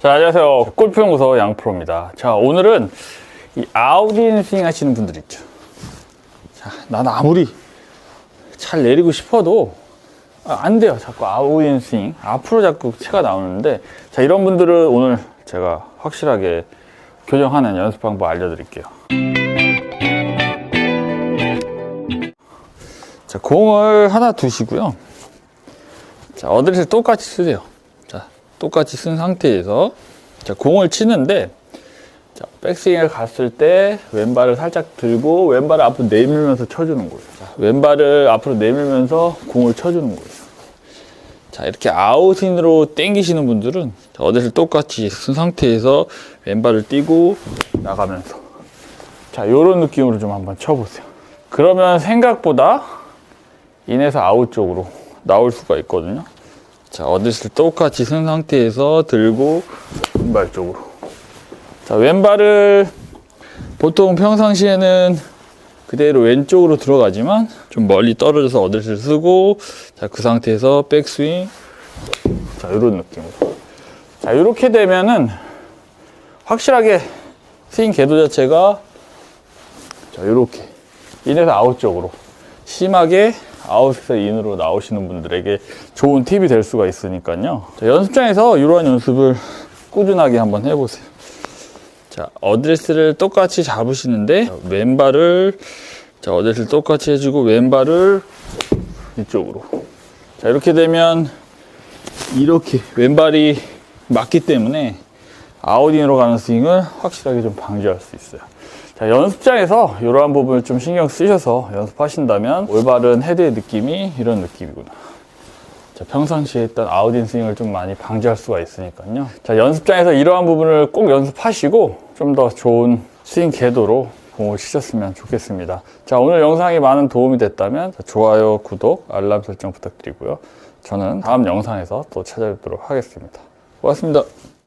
자, 안녕하세요. 골프연구소 양프로입니다. 자, 오늘은 이 아웃인 스윙 하시는 분들 있죠. 자, 난 아무리 잘 내리고 싶어도 아, 안 돼요. 자꾸 아웃인 스윙. 앞으로 자꾸 채가 나오는데, 자, 이런 분들은 오늘 제가 확실하게 교정하는 연습 방법 알려드릴게요. 자, 공을 하나 두시고요. 자, 어드레스 똑같이 쓰세요. 자, 똑같이 쓴 상태에서 자, 공을 치는데 자, 백스윙을 갔을 때 왼발을 살짝 들고 왼발을 앞으로 내밀면서 쳐주는 거예요. 자, 왼발을 앞으로 내밀면서 공을 쳐주는 거예요. 자, 이렇게 아웃인으로 땡기시는 분들은 자, 어드레스 똑같이 쓴 상태에서 왼발을 띄고 나가면서 자, 이런 느낌으로 좀 한번 쳐보세요. 그러면 생각보다 인에서 아웃 쪽으로 나올 수가 있거든요. 자, 어드레스를 똑같이 쓴 상태에서 들고 왼발 쪽으로. 자, 왼발을 보통 평상시에는 그대로 왼쪽으로 들어가지만 좀 멀리 떨어져서 어드레스를 쓰고 자, 그 상태에서 백스윙 자, 이런 느낌으로. 자, 이렇게 되면은 확실하게 스윙 궤도 자체가 자, 이렇게 인에서 아웃 쪽으로 심하게 아웃에서 인으로 나오시는 분들에게 좋은 팁이 될 수가 있으니까요. 자, 연습장에서 이러한 연습을 꾸준하게 한번 해보세요. 자, 어드레스를 똑같이 잡으시는데 자, 왼발을 자, 어드레스를 똑같이 해주고 왼발을 이쪽으로. 자, 이렇게 되면 이렇게 왼발이 맞기 때문에 아웃인으로 가는 스윙을 확실하게 좀 방지할 수 있어요. 자, 연습장에서 이러한 부분을 좀 신경 쓰셔서 연습하신다면 올바른 헤드의 느낌이 이런 느낌이구나. 자, 평상시에 했던 아웃인 스윙을 좀 많이 방지할 수가 있으니까요. 자, 연습장에서 이러한 부분을 꼭 연습하시고 좀 더 좋은 스윙 궤도로 공을 치셨으면 좋겠습니다. 자, 오늘 영상이 많은 도움이 됐다면 좋아요, 구독, 알람 설정 부탁드리고요. 저는 다음 영상에서 또 찾아뵙도록 하겠습니다. 고맙습니다.